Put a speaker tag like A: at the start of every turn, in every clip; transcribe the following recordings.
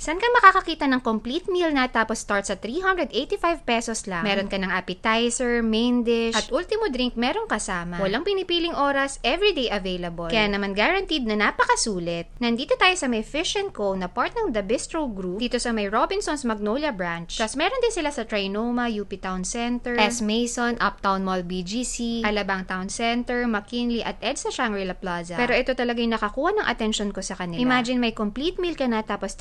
A: Saan ka makakakita ng complete meal na tapos start sa 385 pesos lang? Meron ka ng appetizer, main dish, at ultimo drink meron kasama. Walang pinipiling oras, everyday available. Kaya naman guaranteed na napakasulit. Nandito tayo sa may Fish and Co. na part ng The Bistro Group dito sa may Robinson's Magnolia Branch. Tapos meron din sila sa Trinoma, UP Town Center, S. Mason, Uptown Mall BGC, Alabang Town Center, McKinley, at EDSA Shangri-La Plaza. Pero ito talaga yung nakakuha ng attention ko sa kanila. Imagine may complete meal ka na tapos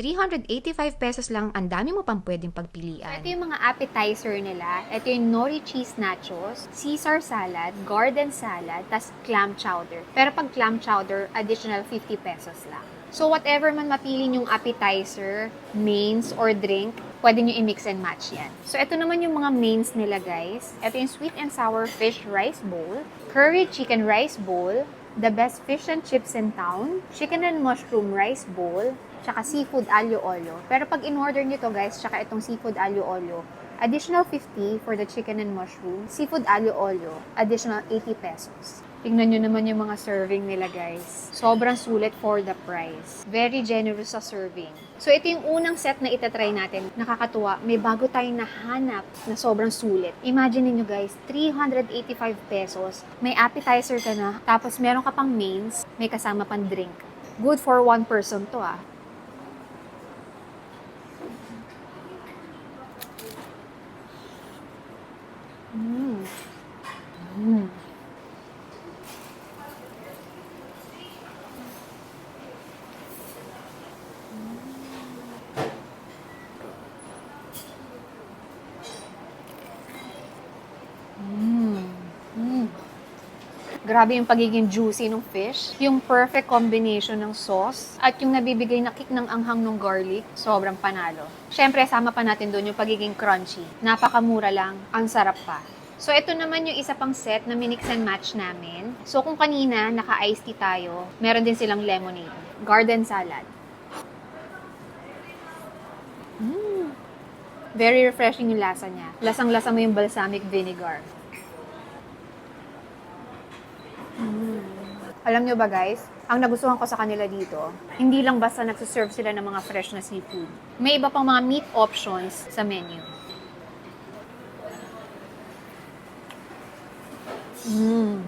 A: 385 pesos lang, ang dami mo pang pwedeng pagpilian.
B: Ito yung mga appetizer nila. Ito yung nori cheese nachos, Caesar salad, garden salad, tas clam chowder. Pero pag clam chowder, additional 50 pesos lang. So whatever man mapili yung appetizer, mains, or drink, pwede nyo i-mix and match yan. So ito naman yung mga mains nila guys. Ito yung sweet and sour fish rice bowl, curry chicken rice bowl, the best fish and chips in town, chicken and mushroom rice bowl, tsaka seafood alio olio. Pero pag in-order nyo to guys, tsaka itong seafood alio olio, additional 50 for the chicken and mushroom, seafood alio olio, additional 80 pesos. Tingnan nyo naman yung mga serving nila guys. Sobrang sulit for the price. Very generous sa serving. So ito yung unang set na itatry natin. Nakakatuwa, may bago tayong nahanap na sobrang sulit. Imagine niyo guys, 385 pesos. May appetizer ka na, tapos meron ka pang mains, may kasama pang drink. Good for one person to ah. Grabe yung pagiging juicy ng fish. Yung perfect combination ng sauce at yung nabibigay na kick ng anghang ng garlic, sobrang panalo. Siyempre, sama pa natin doon yung pagiging crunchy. Napakamura lang, ang sarap pa. So, ito naman yung isa pang set na minix and match namin. So, kung kanina, naka-iced tea tayo, meron din silang lemonade. Garden salad. Mm. Very refreshing yung lasa niya. Lasang-lasa mo yung balsamic vinegar. Alam nyo ba guys, ang nagustuhan ko sa kanila dito, hindi lang basta nagsiserve sila ng mga fresh na seafood. May iba pang mga meat options sa menu. Mm.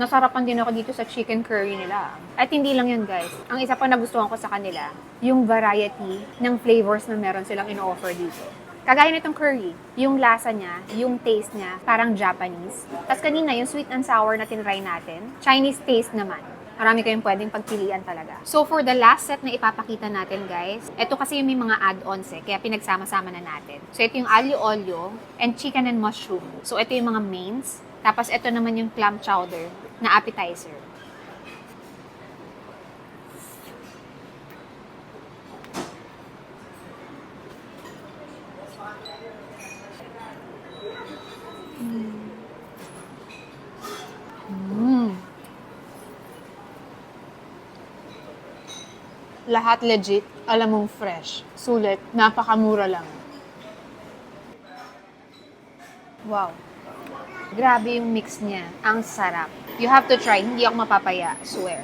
B: Nasarapan din ako dito sa chicken curry nila. At hindi lang yun guys. Ang isa pa nagustuhan ko sa kanila, yung variety ng flavors na meron silang in-offer dito. Kagaya nitong curry, yung lasa niya, yung taste niya, parang Japanese. Tapos kanina, yung sweet and sour na tinry natin, Chinese taste naman. Marami kayong pwedeng pagpilian talaga. So for the last set na ipapakita natin guys, ito kasi yung may mga add-ons eh, kaya pinagsama-sama na natin. So ito yung alio olio and chicken and mushroom. So ito yung mga mains. Tapos ito naman yung clam chowder na appetizer. Lahat legit, alam mong fresh. Sulit, napakamura lang. Wow. Grabe yung mix niya. Ang sarap. You have to try. Hindi ako mapapaya. Swear.